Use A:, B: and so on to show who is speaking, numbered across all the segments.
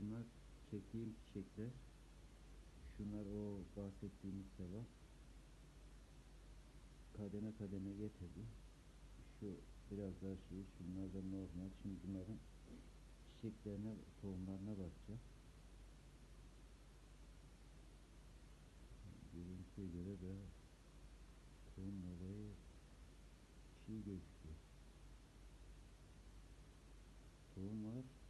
A: Bunlar çektiğim çiçekler. Şunlar o bahsettiğimiz sevap. Kademe kademe getirdi. Şu biraz daha şey, şunlar da normal. Şimdi bunların çiçeklerine, tohumlarına bakacağım. Görüntüye göre de tohum olayı çiğ gözüküyor. Tohum var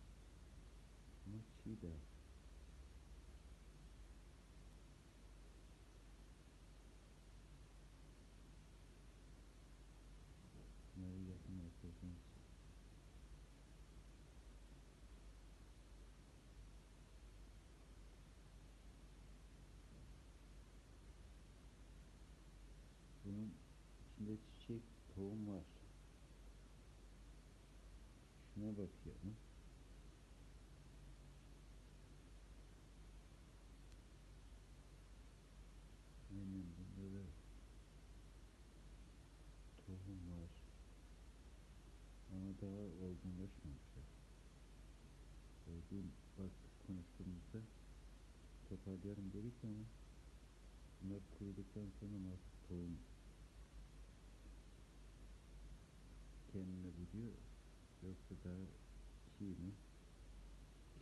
A: Bunları yakın yaklaşın. Bunun içinde çiçek tohum var. Şuna bakıyorum. Aynen bunda da tohum var. Ama daha olgunlaşmamışlar. Ee, Dün bak konuştuğumuzda toparlayalım dedik ama bunlar kuruduktan sonra nasıl tohum kendine buluyor yoksa daha çiğ mi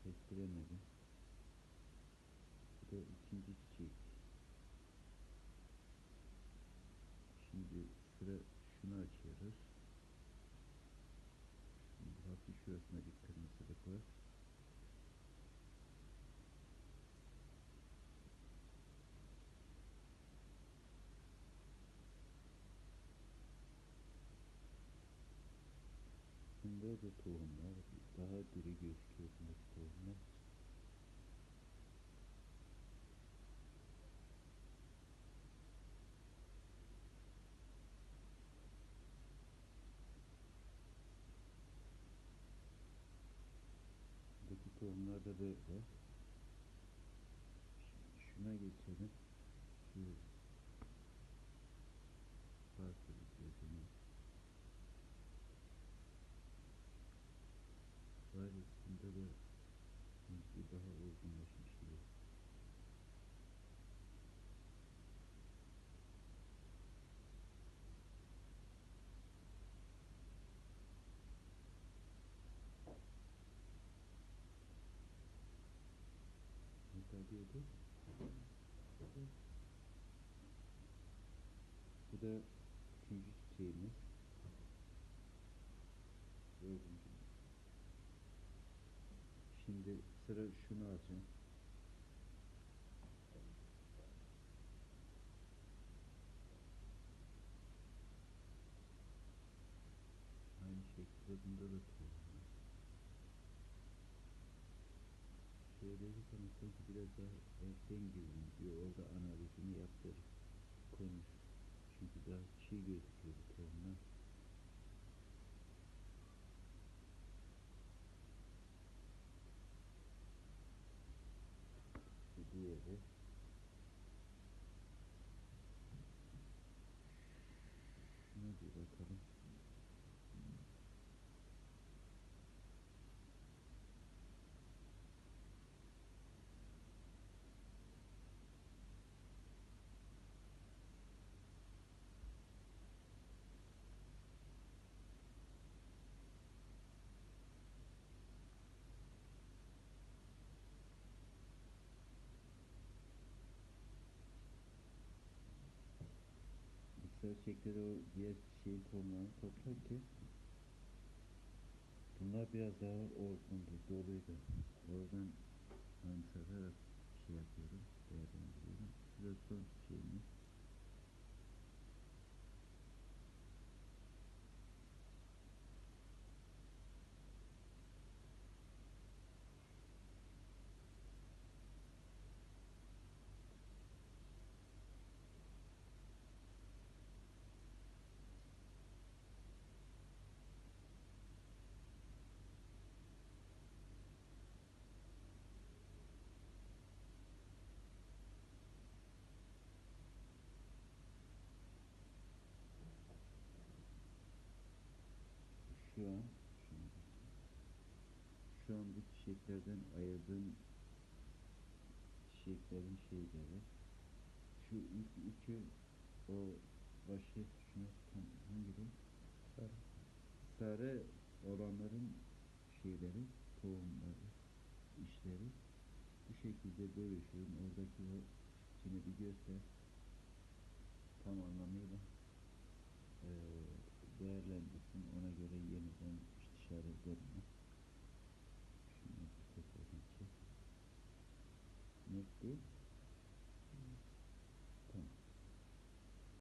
A: kestiremedim. Bu da ikinci çiçek. Şimdi sıra şunu açıyoruz. Şimdi hafif şurasına bir kırmızılık var. Bunda da tohumlar daha diri gözüküyor tohumlar. Buradaki tohumlar da böyle. Şimdi şuna geçelim. Şu farklı bir gözünü. Varisinde de sanki daha olgunlaşmış gibi. Ne diyordu? Bu da üçüncü çiçeğimiz. Dördüncü. Şimdi sıra şunu alacağım. Aynı şekilde bunda da var. Şeyleri sanki biraz daha erken girdim diyor. Orada analizini yaptır. Konuş. Çünkü daha çiğ gözüküyor bu tohumlar. Şu diğeri. Şuna bir bakalım. Gerçekten o diğer şeyin tohumlarını toplar ki bunlar biraz daha olgundu, doluydu. Oradan anımsatarak şey yapıyorum, değerlendiriyorum. şu an şu an bu çiçeklerden ayırdığım çiçeklerin şeyleri şu ilk üçü o başı şuna hangi renk?
B: Sarı.
A: Sarı olanların şeyleri, tohumları, işleri bu şekilde bölüşüyorum. Oradaki o şimdi bir göster tam anlamıyla e, değerlendir değerlendirsin. Ona göre yeniden ederim. ben. Şunu bir tekrardan çek. Net değil.